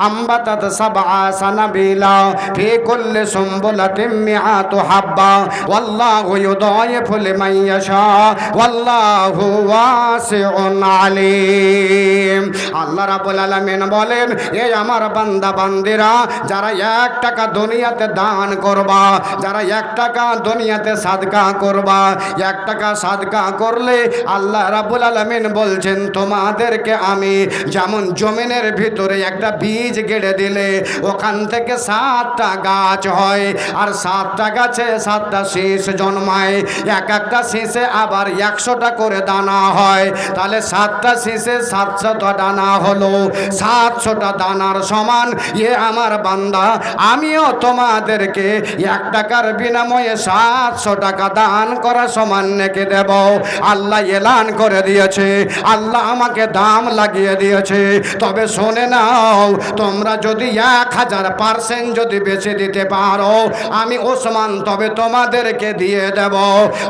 أنبتت سبع سنبيلا في كل سنبلة مئات حبة والله يضاعف لمن يشاء والله واسع عليم আল্লাহ রাবুল আলামিন বলেন এই আমার বান্দা বান্দিরা যারা এক টাকা দুনিয়াতে দান করবা যারা এক টাকা দুনিয়াতে সাদকা করবা এক টাকা সাদকা করলে আল্লাহ রাবুল আলামিন বলছেন তোমাদেরকে আমি যেমন জমিনের ভিতরে একটা বীজ গেড়ে দিলে ওখান থেকে সাতটা গাছ হয়। আর সাতটা গাছে সাতটা শীষ জন্মায়। এক একটা শীষে আবার একশোটা করে দানা হয়। তাহলে সাতটা শীষে সাতশোটা দানা হলো। সাতশোটা দানার সমান। এ আমার বান্দা, আমিও তোমাদেরকে এক টাকার বিনিময়ে সাতশো টাকা দান করা সমান নেকে দেব। আল্লাহ এলান করে দিয়েছে। আল্লাহ আমাকে দাম লাগিয়ে দিয়েছে। তবে শোনে নাও তোমরা যদি এক হাজার পার্সেন্ট যদি বেছে দিতে পারো, আমি ওসমান তবে তোমাদেরকে দিয়ে দেব।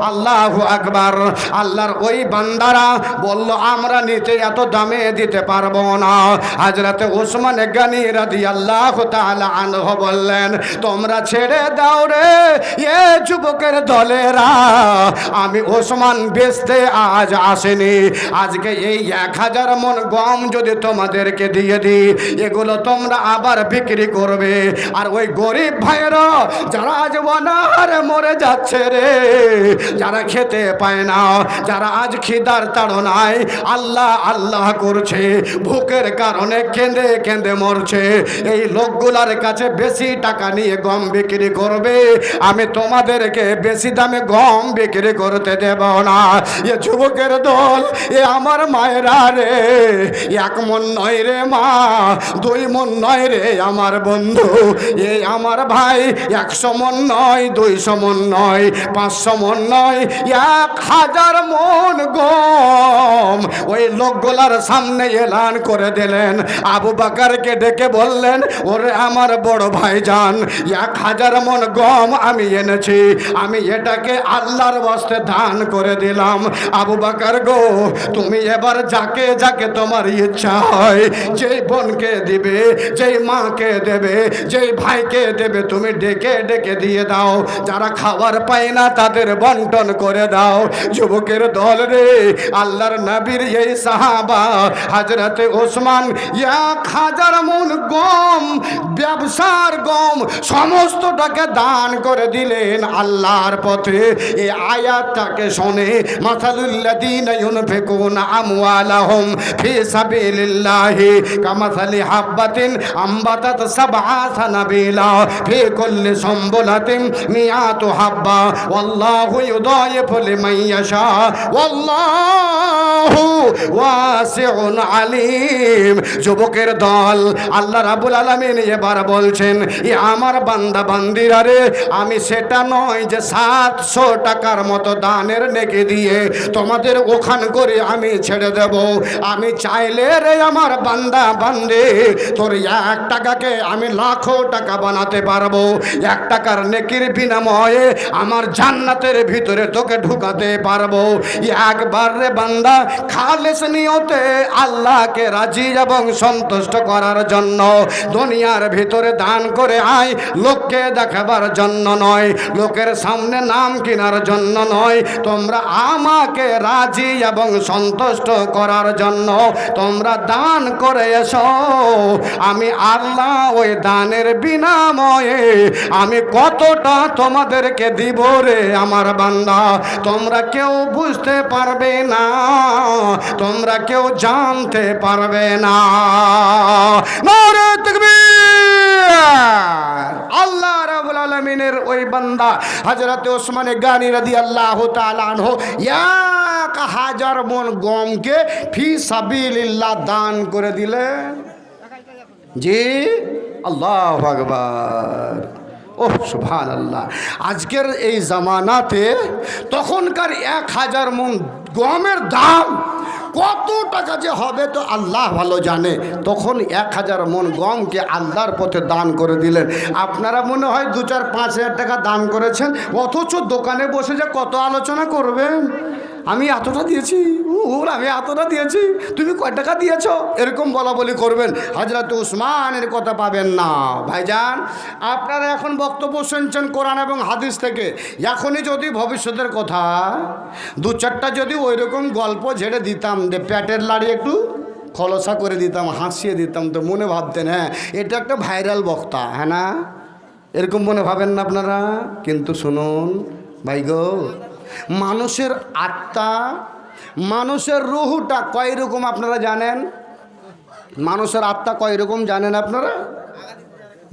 আল্লাহ আকবার। আল্লাহর ওই বান্দারা বলল, আমরা নিতে এত দামে দিতে পারব না। হাজরাতে ওসমান গানি রাদি আল্লাহ আনহু বললেন, তোমরা ছেড়ে দাও রে, এ যুবকের দলেরা। আমি ওসমান বেচতে আজ আসেনি। আজকে এই এক হাজার মন গম যদি তোমাদেরকে দিয়ে দিই এগুলো তোমরা আবার বিক্রি করবে। আর ওই গরিব ভাইয়েরা, যারা আজ অনাহারে মরে যাচ্ছে রে, যারা খেতে পায় না, যারা আজ খিদার তাড়নায় আল্লাহ আল্লাহ করছে, ভুকের কারণে কেঁদে কেঁদে মরছে। এই লোকগুলার কাছে বেশি টাকা নিয়ে গম বিক্রি করবে। আমি তোমাদেরকে বেশি দামে গম বিক্রি করতে দেব না। এ যুবকের দল, এ আমার মায়েরা রে, এক মন নয় রে মা দুই মন নয় রে আমার বন্ধু। এ আমার ভাই, একশো মন নয়, দুইশো মন নয়, পাঁচশো মন নয়, এক হাজার মন গম। ওই লোকগুলার সামনে এলান করে দিলেন। আবু বাকারকে ডেকে বললেন, ওরে আমার বড় ভাই যান এক হাজার মন গম আমি এনেছি। আমি এটাকে আল্লাহর বস্তে দান করে দিলাম। আবু বাকার গো, তুমি এবার যাকে যাকে তোমার ইচ্ছা হয় যে বোনকে দিবে, যেই মাকে দেবে, যেই ভাইকে দেবে, তুমি ডেকে ডেকে দিয়ে দাও। যারা খাবার পায় না, তাদের বন্টন করে দাও। যুবকের দল রে, আল্লাহর নবীর এই সাহাবা, হাজরতে ওসমান, এক হাজার মন গম, ব্যবসার গম, সমস্তটাকে দান করে দিলেন আল্লাহর পথে। এই আয়াতটাকে শোনে, মাসালুল্লাযীনা ইউনফিকুনা আমওয়ালাহুম ফি সাবিলিল্লাহি, কামাসালি হাববাতিন আম্বাতাত সাবআ সানাবিলা, ফি কুল্লি সুমবুলাতিন মিয়াতু হাব্বা, ওয়াল্লাহু ইউদাইফু লিমান ইয়াশা, ওয়াল্লাহু ওয়াসিউন আলিম। যুবকের দল, আল্লাহ রাব্বুল আলামিন এবার বলছেন, এ আমার বান্দা বান্দিরা রে, আমি সেটা নয় যে সাতশো টাকার মতো দানের নেকে দিয়ে তোমাদের ওখান করে আমি ছেড়ে দেব। আমি চাইলে রে আমার বান্দা বান্দে তোর এক টাকাকে আমি লাখো টাকা বানাতে পারব। এক টাকার নেকির বিনিময়ে আমার জান্নাতের ভিতরে তোকে ঢুকাতে পারব। একবার রে বান্দা, খালেস নিয়তে আল্লাহকে রাজি এবং সন্তুষ্ট করার জন্য দুনিয়ার ভিতরে দান করে আয়, লোককে দেখাবার জন্য নয়, লোকের সামনে নাম কেনার জন্য নয়। তোমরা আমাকে রাজি এবং সন্তুষ্ট করার জন্য তোমরা দান করে এসো। আমি আল্লাহ ওই দানের বিনাময়ে, আমি কতটা তোমাদেরকে দিব রে আমার বান্দা? তোমরা কেউ বুঝতে পারবে না, তোমরা কেউ জানতে পারবে না। আল্লাহ রাবুল আলমিনের ওই বান্দা হজরত ওসমানে গানি রাদি আল্লাহ তালানহ এক হাজার মন গমকে ফি সাবিল্লাহ দান করে দিলেন। জি আল্লাহ আকবার। ও সুভান আল্লাহ আজকের এই জামানাতে তখনকার এক হাজার মন গমের দাম কত টাকা যে হবে তো আল্লাহ ভালো জানে। তখন এক হাজার মন গমকে আল্লাহর পথে দান করে দিলেন। আপনারা মনে হয় দু চার পাঁচ হাজার টাকা দান করেছেন, অথচ দোকানে বসে যে কত আলোচনা করবেন? আমি এতটা দিয়েছি ওর আমি এতটা দিয়েছি, তুমি কয় টাকা দিয়েছ? এরকম বলা বলি করবেন। হাজরত উসমানের কথা পাবেন না। ভাইজান, আপনারা এখন বক্তব্য শুনছেন কোরআন এবং হাদিস থেকে। এখনই যদি ভবিষ্যতের কথা, দু চারটা যদি ওই রকম গল্প ঝেড়ে দিতাম, যে প্যাটের লাড়ি একটু খলসা করে দিতাম, হাসিয়ে দিতাম, তো মনে ভাবতেন হ্যাঁ এটা একটা ভাইরাল বক্তা হ্যাঁ না? এরকম মনে ভাবেন না আপনারা? কিন্তু শুনুন, ভাই গো মানুষের আত্মা, মানুষের রুহুটা কয় রকম আপনারা জানেন? মানুষের আত্মা কয় রকম জানেন আপনারা?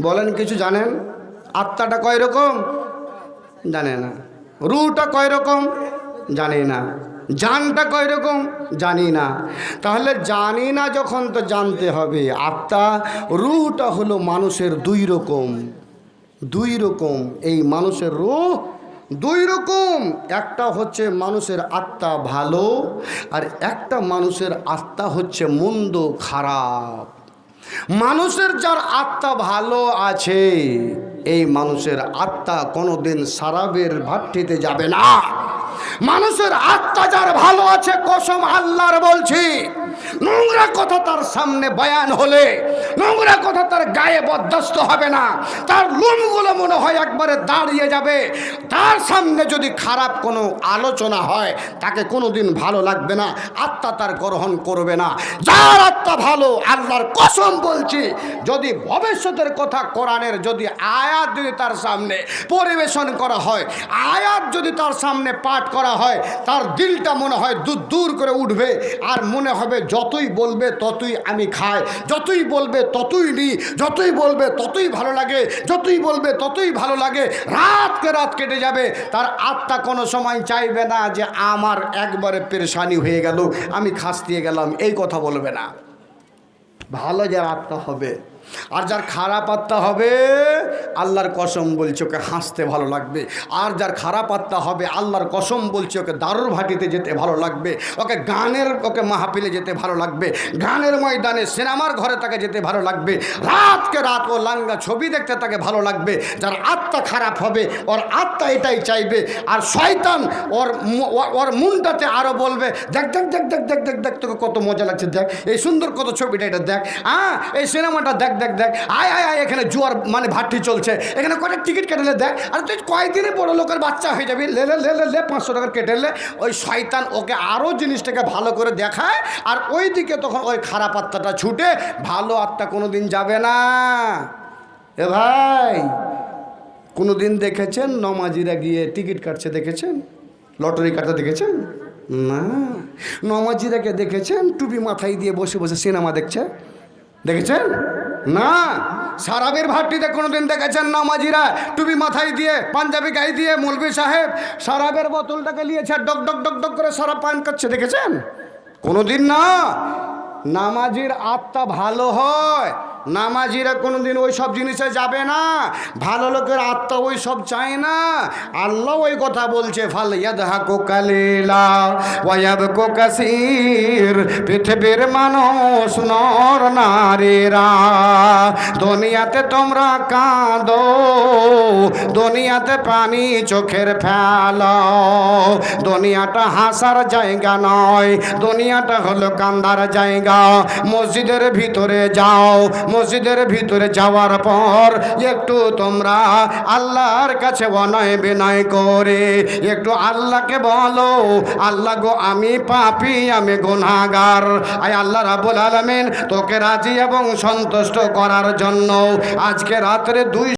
বলেন কিছু জানেন? আত্মাটা কয় রকম? জানে না। রুটা কয় রকম? জানি না। জানটা কয় রকম? জানি না। তাহলে জানি না যখন তো জানতে হবে। আত্মা, রুহটা হলো মানুষের দুই রকম। দুই রকম। এই মানুষের রূহ দুই রকম। একটা হচ্ছে মানুষের আত্মা ভালো, আর একটা মানুষের আত্মা হচ্ছে মন্দ খারাপ। মানুষের যার আত্মা ভালো আছে, এই মানুষের আত্মা কোনোদিন সারাবের ভাট্টিতে যাবে না। মানুষের আত্মা যার ভালো আছে, কসম আল্লাহর বলছি। নোংরা কথা তার সামনে বয়ান হলে, নোংরা কথা তার গায়ে বরদাস্ত হবে না। তার লোমগুলো মনে হয় একবারে দাঁড়িয়ে যাবে। তার সামনে যদি খারাপ কোনো আলোচনা হয়, তাকে কোনো দিন ভালো লাগবে না, আত্মা তার গ্রহণ করবে না। যার আত্মা ভালো, আল্লাহর কসম বলছি, যদি ভবিষ্যতের কথা কোরআনের যদি আয়াত যদি তার সামনে পরিবেশন করা হয়, আয়াত যদি তার সামনে পাঠ করা হয়, তার দিলটা মনে হয় দূর দূর করে উঠবে, আর মনে হবে যতই বলবে ততই আমি খাই। যতই বলবে ততই নিই। যতই বলবে ততই ভালো লাগে। যতই বলবে ততই ভালো লাগে। রাতকে রাত কেটে যাবে। তার আত্মা কোনো সময় চাইবে না যে আমার একবারে পেরেশানি হয়ে গেল। আমি খাস দিয়ে গেলাম। এই কথা বলবে না। ভালো যার আত্মা হবে আর যার খারাপ আত্মা হবে, আল্লাহর কসম বলছে ওকে হাসতে ভালো লাগবে। আর যার খারাপ আত্মা হবে, আল্লাহর কসম বলছে ওকে দারুর ভাটিতে যেতে ভালো লাগবে। ওকে গানের, ওকে মাহফিলে যেতে ভালো লাগবে। গানের ময়দানে সিনেমার ঘরে তাকে যেতে ভালো লাগবে। রাতকে রাত ও লাঙ্গা ছবি দেখতে তাকে ভালো লাগবে। যার আত্মা খারাপ হবে, ওর আত্মা এটাই চাইবে। আর শয়তান ওর ওর- ওর মনটাতে আরও বলবে, দেখ দেখ দেখ দেখ দেখ দেখ দেখ, তোকে কত মজা লাগছে, দেখ, এই সুন্দর কত ছবিটা এটা দেখ হ্যাঁ এই সিনেমাটা দেখ দেখ দেখ, আয় আয় আয়, এখানে জুয়ার মানে ভাট্টি চলছে। এখানে কটা টিকিট কেটেলে দেখ। আর তুই কয়েকদিনে বড় লোকের বাচ্চা হয়ে যাবি? লে লে লে লে পাঁচশো টাকার কেটেলে ওই শয়তান ওকে আরও জিনিসটাকে ভালো করে দেখায়, আর ওই দিকে তখন ওই খারাপ আত্মাটা ছুটে, ভালো আত্মা কোনো দিন যাবে না। এ ভাই কোনো দিন দেখেছেন নমাজিরা গিয়ে টিকিট কাটছে দেখেছেন? লটারি কাটতে দেখেছেন? না। নমাজিরাকে দেখেছেন? টুপি মাথায় দিয়ে বসে বসে সিনেমা দেখছে? দেখেছেন? না, সারাবের ভাট্টিতে কোনোদিন দেখেছেন নামাজিরা টুপি মাথায় দিয়ে, পাঞ্জাবি গায়ে দিয়ে মৌলবী সাহেব সারাবের বোতলটাকে নিয়েছে, ডক ডক ডক ডক করে সারা পান করছে, দেখেছেন? কোনোদিন না। নামাজির আত্মা ভালো হয়। নামাজিরা কোনোদিন ওই সব জিনিসে যাবে না। ভালো লোকের আত্মা ওই সব চায় না। আল্লাহ ওই কথা বলছে, ফাল ইয়াদহাকু কালিলা ওয়ায়াবকু কাসীর। পৃথিবীর মানুষ নর নারীরা, দুনিয়াতে তোমরা কাঁদো, দুনিয়াতে পানি চোখের ফেলো। দুনিয়াটা হাসার জায়গা নয়, দুনিয়াটা হলো কান্দার জায়গা। মসজিদের ভিতরে যাও মসজিদের ভিতরে যাওয়ার পর একটু তোমরা আল্লাহর কাছে অনয় বিনয় করে, একটু আল্লাহকে বলো, আল্লাহ গো, আমি পাপি, আমি গুনাগার আয় আল্লাহ রাবুল আলমিন, তোকে রাজি এবং সন্তুষ্ট করার জন্য আজকে রাত্রে দুই